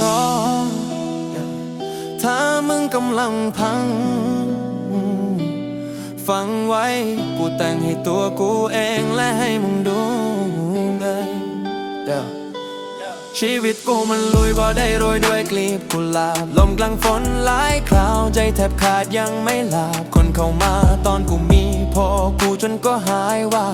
ท้อถ้ามึงกำลังพัง ฟังไว้ กูแต่งให้ตัวกูเองและให้มึงดูไงชีวิตกูมันลุยบ่ได้โรยด้วยกลีบกุหลาบ ลมกลางฝนหลายคราวใจแทบขาดยังไม่หลับ เข้ามาตอนกูมีพอกูจนก็หายว่า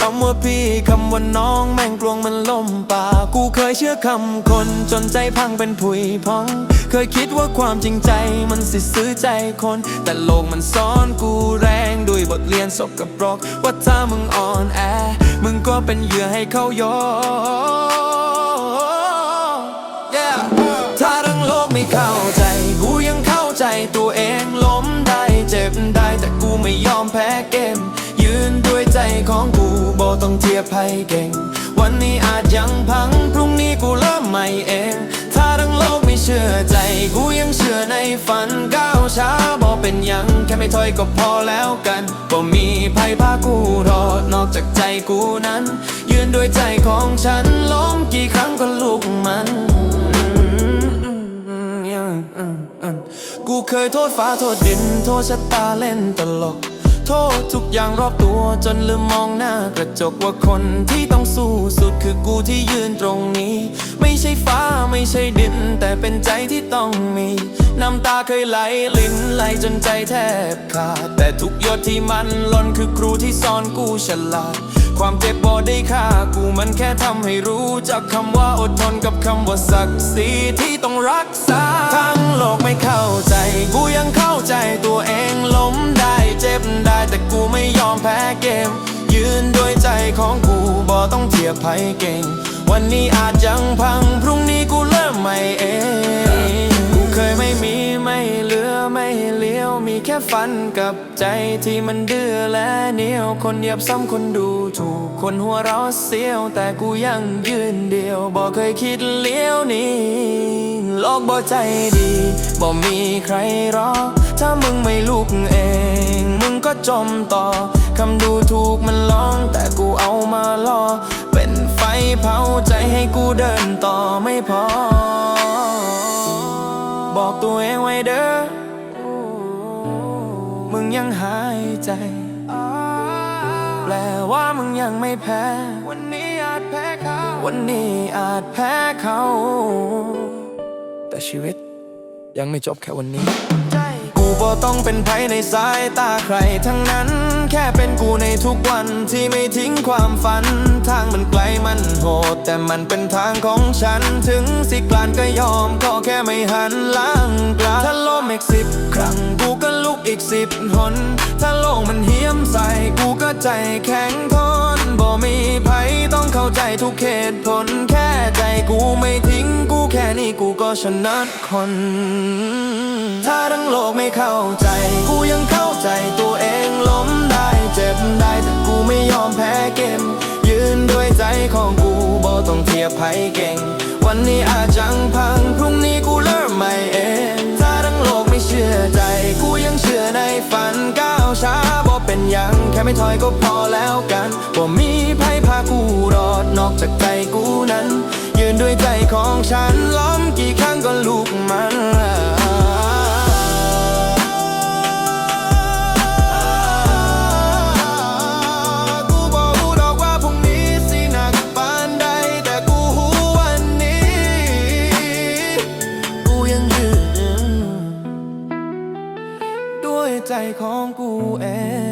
คำว่าพี่คำว่าน้องแม่งกลวงมันล่มป่ากกูเคยเชื่อคำคนจนใจพังเป็นผุยพอง เคยคิดว่าความจริงใจมันสิซื้อใจคน แต่โลกมันซ้อนกูแรงด้วยบทเรียนสกปรกว่าถ้ามึงอ่อนแอ มึงก็เป็นเหยื่อให้เขายน Yeah ถ้าทั้งโลกไม่เข้าใจ อมแพ้เกม ยืนด้วยใจของกูบอต้องเทียบให้เก่ง วันนี้อาจยังพัง พรุ่งนี้กูเริ่มใหม่เอง ถ้าทั้งโลกไม่เชื่อใจ กูยังเชื่อในฝันก้าวช้าบอเป็นยัง แค่ไม่ถอยก็พอแล้วกันบ่มีภัยพากูรอดนอกจากใจกูนั้น ยืนด้วยใจของฉันล้มกี่ครั้งก็ลุกมันกูเคยโทษฟ้าโทษดิน โทษชะตาเล่นตลก โทษทุกอย่างรอบตัวจนลืมมองหน้ากระจกว่าคนที่ต้องสู้สุดคือกูที่ยืนตรงนี้ ไม่ใช่ฟ้าไม่ใช่ดิน แต่เป็นใจที่ต้องมี น้ำตาเคยไหลลิ้นไหลจนใจแทบขาดแต่ทุกหยดที่มันหล่นคือครูที่สอนกูฉลาดความเจ็บปวดได้ค่ากูมันแค่ทำให้รู้จักคำว่าอดทนกับคำว่าศักดิ์ศรีที่ต้องรักษา ทั้งโลกไม่เข้าใจ กูยังเข้าใจตัวเองล้มด แต่กูไม่ยอมแพ้เกม ยืนด้วยใจของกูบอต้องเทียบภัยเก่ง วันนี้อาจยังพัง พรุ่งนี้กูเริ่มใหม่เอง กูเคยไม่มีไม่เหลือไม่เลี้ยว มีแค่ฝันกับใจที่มันดื้อและเหนียว คนเหยียบซ้ำคนดูถูก คนหัวเราะเสียว แต่กูยังยืนเดียวบอกเคยคิดเลี้ยวหนี้โลกบ่ใจดีบ่มีใครรอ ถ้ามึงไม่ลุกเอง จมต่อคำดูถูกมันลองแต่กูเอามาล่อ เป็นไฟเผาใจให้กูเดินต่อไม่พอ บอกตัวเองไว้เด้อ มึงยังหายใจ แปลว่ามึงยังไม่แพ้ วันนี้อาจแพ้เขา วันนี้อาจแพ้เขา แต่ชีวิตยังไม่จบแค่วันนี้กู บ่ต้องเป็นไผในสายตาใครทั้งนั้น แค่เป็นกูในทุกวันที่ไม่ทิ้งความฝัน ทางมันไกลมันโหด แต่มันเป็นทางของฉัน ถึงสิกลานก็ยอมก็แค่ไม่หันหลังกลับถ้าล้มอีกสิบครั้งกูก็ลุกอีกสิบหน ถ้าโลกมันเหี้ยมใส่กูก็ใจแข็งทนบ่มีไผต้องเข้าใจทุกเหตุผลแค่ใจกูไม่ทิ้งกูแค่นี้กูก็ชนะคน ถ้าทั้งโลกไม่เข้าใจ กูยังเข้าใจตัวเองล้มได้เจ็บได้แต่กูไม่ยอมแพ้เกม ยืนด้วยใจของกูบ่ต้องเทียบไผเก่ง วันนี้อาจจังพังพรุ่งนี้กูเริ่มใหม่เองถ้าทั้งโลกไม่เชื่อใจ กูยังเชื่อในฝันก้าวช้าบ่เป็นยังแค่ไม่ถอยก็พอแล้วกันบ่มีไผพากูรอดนอกจากใจกูนั้น ยืนด้วยใจของฉัน ของกูเอง